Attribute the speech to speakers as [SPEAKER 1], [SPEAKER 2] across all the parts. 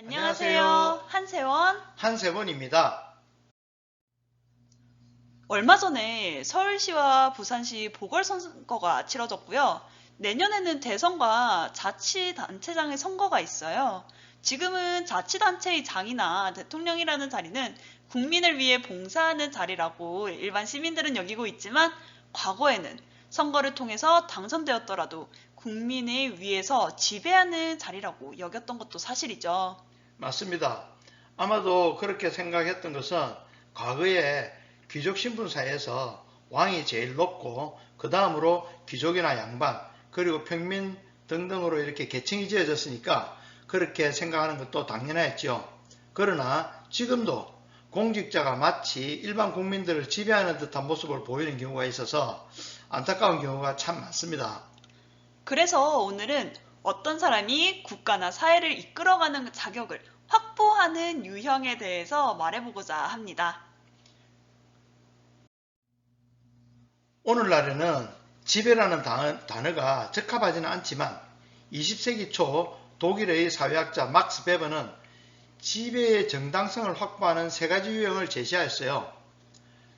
[SPEAKER 1] 안녕하세요. 한세원.
[SPEAKER 2] 한세번입니다.
[SPEAKER 1] 얼마 전에 서울시와 부산시 보궐선거가 치러졌고요. 내년에는 대선과 자치단체장의 선거가 있어요. 지금은 자치단체의 장이나 대통령이라는 자리는 국민을 위해 봉사하는 자리라고 일반 시민들은 여기고 있지만 과거에는 선거를 통해서 당선되었더라도 국민을 위해서 지배하는 자리라고 여겼던 것도 사실이죠.
[SPEAKER 2] 맞습니다. 아마도 그렇게 생각했던 것은 과거에 귀족 신분 사이에서 왕이 제일 높고 그 다음으로 귀족이나 양반 그리고 평민 등등으로 이렇게 계층이 지어졌으니까 그렇게 생각하는 것도 당연했죠. 그러나 지금도 공직자가 마치 일반 국민들을 지배하는 듯한 모습을 보이는 경우가 있어서 안타까운 경우가 참 많습니다.
[SPEAKER 1] 그래서 오늘은 어떤 사람이 국가나 사회를 이끌어가는 자격을 확보하는 유형에 대해서 말해보고자 합니다.
[SPEAKER 2] 오늘날에는 지배라는 단어가 적합하지는 않지만 20세기 초 독일의 사회학자 막스 베버는 지배의 정당성을 확보하는 세 가지 유형을 제시하였어요.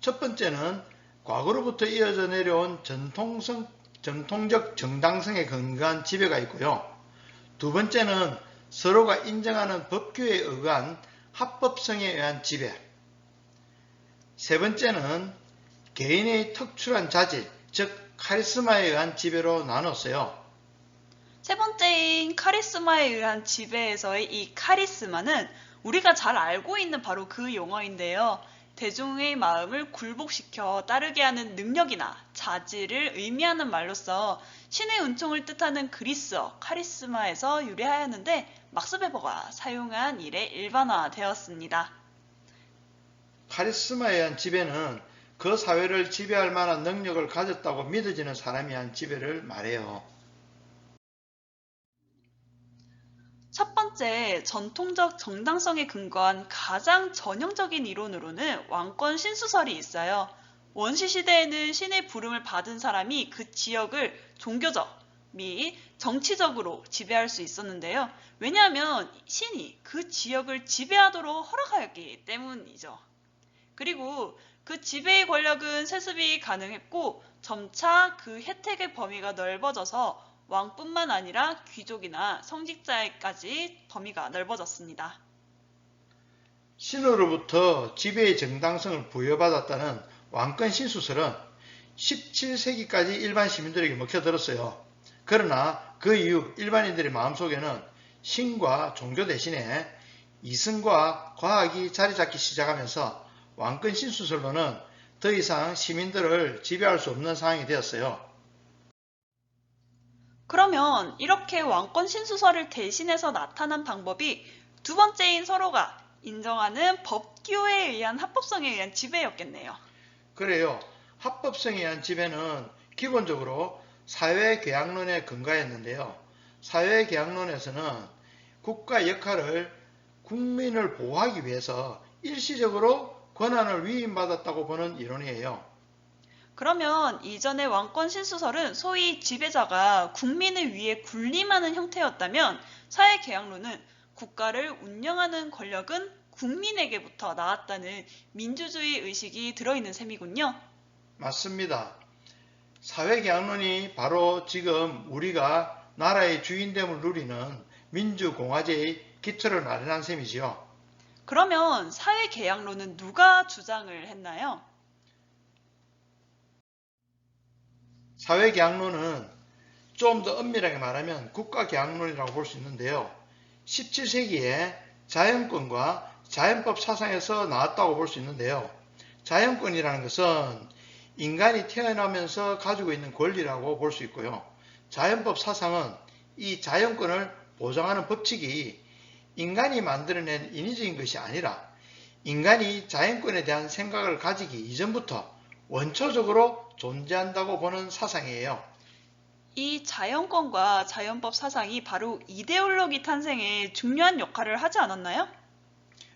[SPEAKER 2] 첫 번째는 과거로부터 이어져 내려온 전통성, 전통적 정당성에 근거한 지배가 있고요. 두 번째는 서로가 인정하는 법규에 의한 합법성에 의한 지배. 세 번째는 개인의 특출한 자질, 즉 카리스마에 의한 지배로 나눴어요.
[SPEAKER 1] 세 번째인 카리스마에 의한 지배에서의 이 카리스마는 우리가 잘 알고 있는 바로 그 용어인데요. 대중의 마음을 굴복시켜 따르게 하는 능력이나 자질을 의미하는 말로서 신의 은총을 뜻하는 그리스어 카리스마에서 유래하였는데 막스 베버가 사용한 일에 일반화되었습니다.
[SPEAKER 2] 카리스마에 의한 지배는 그 사회를 지배할 만한 능력을 가졌다고 믿어지는 사람이 한 지배를 말해요.
[SPEAKER 1] 첫 번째, 전통적 정당성에 근거한 가장 전형적인 이론으로는 왕권 신수설이 있어요. 원시 시대에는 신의 부름을 받은 사람이 그 지역을 종교적 및 정치적으로 지배할 수 있었는데요. 왜냐하면 신이 그 지역을 지배하도록 허락하였기 때문이죠. 그리고 그 지배의 권력은 세습이 가능했고 점차 그 혜택의 범위가 넓어져서 왕뿐만 아니라 귀족이나 성직자에까지 범위가 넓어졌습니다.
[SPEAKER 2] 신으로부터 지배의 정당성을 부여받았다는 왕권 신수설은 17세기까지 일반 시민들에게 먹혀들었어요. 그러나 그 이후 일반인들의 마음속에는 신과 종교 대신에 이승과 과학이 자리 잡기 시작하면서 왕권 신수설로는 더 이상 시민들을 지배할 수 없는 상황이 되었어요.
[SPEAKER 1] 그러면 이렇게 왕권 신수설을 대신해서 나타난 방법이 두 번째인 서로가 인정하는 법규에 의한 합법성에 의한 지배였겠네요.
[SPEAKER 2] 그래요. 합법성에 의한 지배는 기본적으로 사회계약론에 근거했는데요. 사회계약론에서는 국가 역할을 국민을 보호하기 위해서 일시적으로 권한을 위임받았다고 보는 이론이에요.
[SPEAKER 1] 그러면 이전의 왕권 신수설은 소위 지배자가 국민을 위해 군림하는 형태였다면 사회계약론은 국가를 운영하는 권력은 국민에게부터 나왔다는 민주주의 의식이 들어있는 셈이군요.
[SPEAKER 2] 맞습니다. 사회계약론이 바로 지금 우리가 나라의 주인됨을 누리는 민주공화제의 기초를 마련한 셈이지요.
[SPEAKER 1] 그러면 사회계약론은 누가 주장을 했나요?
[SPEAKER 2] 사회계약론은 좀 더 엄밀하게 말하면 국가계약론이라고 볼 수 있는데요. 17세기에 자연권과 자연법 사상에서 나왔다고 볼 수 있는데요. 자연권이라는 것은 인간이 태어나면서 가지고 있는 권리라고 볼 수 있고요. 자연법 사상은 이 자연권을 보장하는 법칙이 인간이 만들어낸 인위적인 것이 아니라 인간이 자연권에 대한 생각을 가지기 이전부터 원초적으로 존재한다고 보는 사상이에요.
[SPEAKER 1] 이 자연권과 자연법 사상이 바로 이데올로기 탄생에 중요한 역할을 하지 않았나요?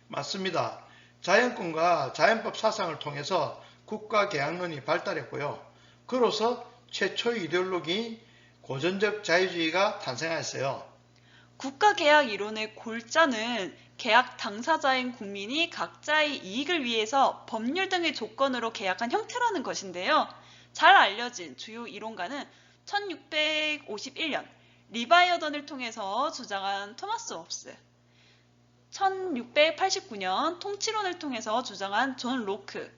[SPEAKER 2] 맞습니다. 자연권과 자연법 사상을 통해서 국가 계약론이 발달했고요. 그로서 최초의 이데올로기인 고전적 자유주의가 탄생하였어요.
[SPEAKER 1] 국가계약 이론의 골자는 계약 당사자인 국민이 각자의 이익을 위해서 법률 등의 조건으로 계약한 형태라는 것인데요. 잘 알려진 주요 이론가는 1651년 리바이어던을 통해서 주장한 토마스 홉스, 1689년 통치론을 통해서 주장한 존 로크,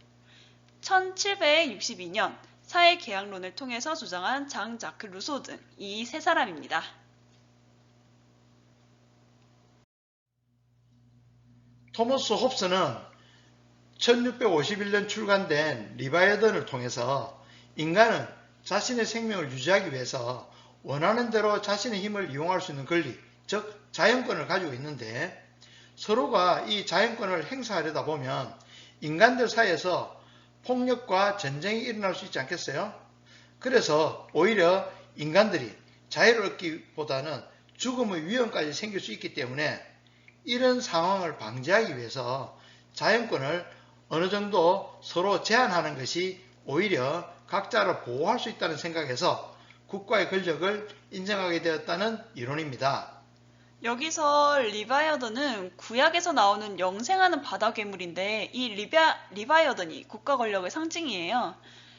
[SPEAKER 1] 1762년 사회계약론을 통해서 주장한 장 자크 루소 등 이 세 사람입니다.
[SPEAKER 2] 토머스 홉스는 1651년 출간된 리바이어던을 통해서 인간은 자신의 생명을 유지하기 위해서 원하는 대로 자신의 힘을 이용할 수 있는 권리, 즉 자연권을 가지고 있는데 서로가 이 자연권을 행사하려다 보면 인간들 사이에서 폭력과 전쟁이 일어날 수 있지 않겠어요? 그래서 오히려 인간들이 자유를 얻기보다는 죽음의 위험까지 생길 수 있기 때문에 이런 상황을 방지하기 위해서 자연권을 어느 정도 서로 제한하는 것이 오히려 각자를 보호할 수 있다는 생각에서 국가의 권력을 인정하게 되었다는 이론입니다.
[SPEAKER 1] 여기서 리바이어던은 구약에서 나오는 영생하는 바다 괴물인데 이 리바, 리바이어던이 국가 권력의 상징이에요.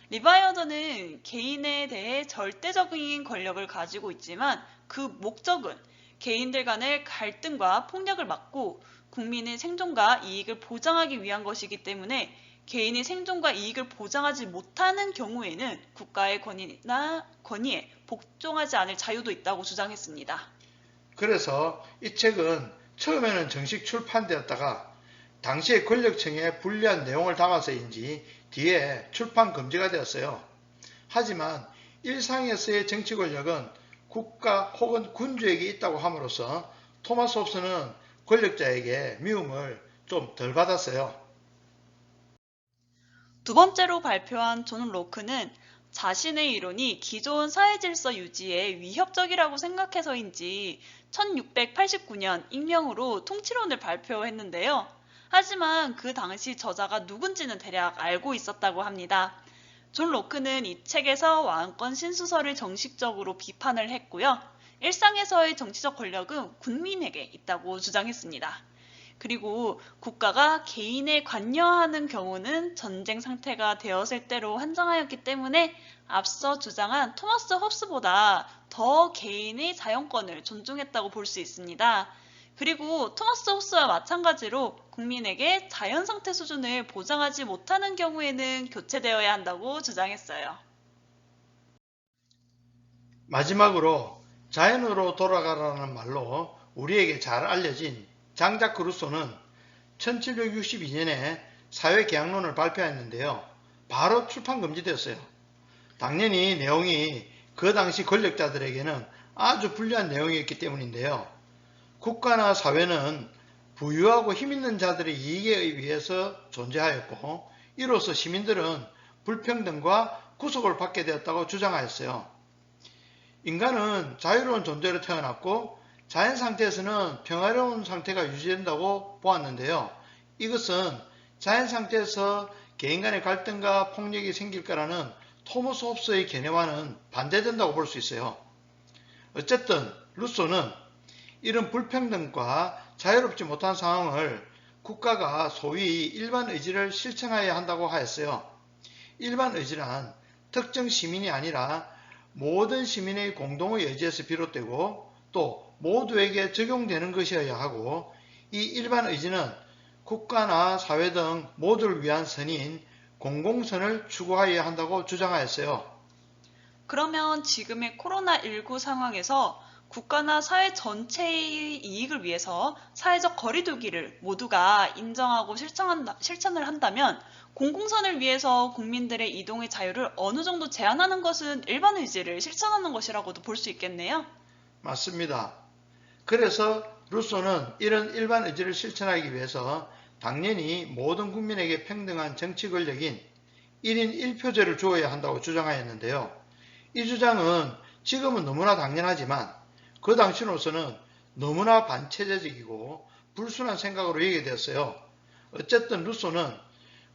[SPEAKER 1] 리바이어던은 개인에 대해 절대적인 권력을 가지고 있지만 그 목적은 개인들 간의 갈등과 폭력을 막고 국민의 생존과 이익을 보장하기 위한 것이기 때문에 개인의 생존과 이익을 보장하지 못하는 경우에는 국가의 권위나 권위에 복종하지 않을 자유도 있다고 주장했습니다.
[SPEAKER 2] 그래서 이 책은 처음에는 정식 출판되었다가 당시의 권력층에 불리한 내용을 담아서인지 뒤에 출판 금지가 되었어요. 하지만 일상에서의 정치 권력은 국가 혹은 군주에게 있다고 함으로써 토마스 홉스는 권력자에게 미움을 좀 덜 받았어요.
[SPEAKER 1] 두 번째로 발표한 존 로크는 자신의 이론이 기존 사회 질서 유지에 위협적이라고 생각해서인지 1689년 익명으로 통치론을 발표했는데요. 하지만 그 당시 저자가 누군지는 대략 알고 있었다고 합니다. 존 로크는 이 책에서 왕권 신수설을 정식적으로 비판을 했고요. 일상에서의 정치적 권력은 국민에게 있다고 주장했습니다. 그리고 국가가 개인에 관여하는 경우는 전쟁 상태가 되었을 때로 한정하였기 때문에 앞서 주장한 토마스 홉스보다 더 개인의 자연권을 존중했다고 볼 수 있습니다. 그리고 토마스 홉스와 마찬가지로 국민에게 자연 상태 수준을 보장하지 못하는 경우에는 교체되어야 한다고 주장했어요.
[SPEAKER 2] 마지막으로 자연으로 돌아가라는 말로 우리에게 잘 알려진 장자크 루소는 1762년에 사회계약론을 발표했는데요. 바로 출판 금지되었어요. 당연히 내용이 그 당시 권력자들에게는 아주 불리한 내용이었기 때문인데요. 국가나 사회는 부유하고 힘있는 자들의 이익에 의해서 존재하였고 이로써 시민들은 불평등과 구속을 받게 되었다고 주장하였어요. 인간은 자유로운 존재로 태어났고 자연 상태에서는 평화로운 상태가 유지된다고 보았는데요. 이것은 자연 상태에서 개인 간의 갈등과 폭력이 생길 거라는 토머스 홉스의 개념과는 반대된다고 볼 수 있어요. 어쨌든 루소는 이런 불평등과 자유롭지 못한 상황을 국가가 소위 일반 의지를 실천해야 한다고 하였어요. 일반 의지란 특정 시민이 아니라 모든 시민의 공동의 의지에서 비롯되고 또 모두에게 적용되는 것이어야 하고 이 일반 의지는 국가나 사회 등 모두를 위한 선인 공공선을 추구하여야 한다고 주장하였어요.
[SPEAKER 1] 그러면 지금의 코로나19 상황에서 국가나 사회 전체의 이익을 위해서 사회적 거리두기를 모두가 인정하고 실천한다, 실천을 한다면 공공선을 위해서 국민들의 이동의 자유를 어느 정도 제한하는 것은 일반 의지를 실천하는 것이라고도 볼 수 있겠네요.
[SPEAKER 2] 맞습니다. 그래서 루소는 이런 일반 의지를 실천하기 위해서 당연히 모든 국민에게 평등한 정치 권력인 1인 1표제를 주어야 한다고 주장하였는데요. 이 주장은 지금은 너무나 당연하지만 그 당시로서는 너무나 반체제적이고 불순한 생각으로 얘기되었어요. 어쨌든 루소는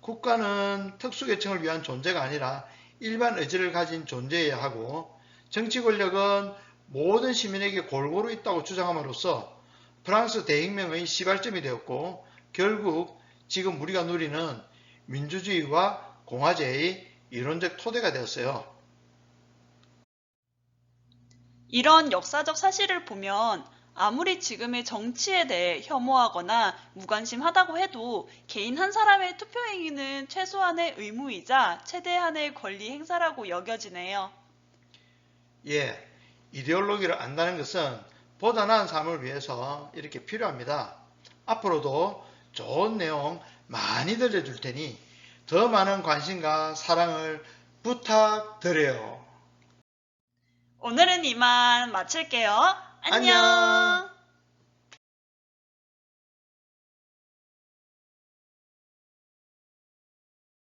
[SPEAKER 2] 국가는 특수계층을 위한 존재가 아니라 일반 의지를 가진 존재여야 하고 정치 권력은 모든 시민에게 골고루 있다고 주장함으로써 프랑스 대혁명의 시발점이 되었고 결국 지금 우리가 누리는 민주주의와 공화제의 이론적 토대가 되었어요.
[SPEAKER 1] 이런 역사적 사실을 보면 아무리 지금의 정치에 대해 혐오하거나 무관심하다고 해도 개인 한 사람의 투표 행위는 최소한의 의무이자 최대한의 권리 행사라고 여겨지네요.
[SPEAKER 2] 예, 이데올로기를 안다는 것은 보다 나은 삶을 위해서 이렇게 필요합니다. 앞으로도 좋은 내용 많이 들려줄 테니 더 많은 관심과 사랑을 부탁드려요.
[SPEAKER 1] 오늘은 이만 마칠게요. 안녕.
[SPEAKER 2] 안녕.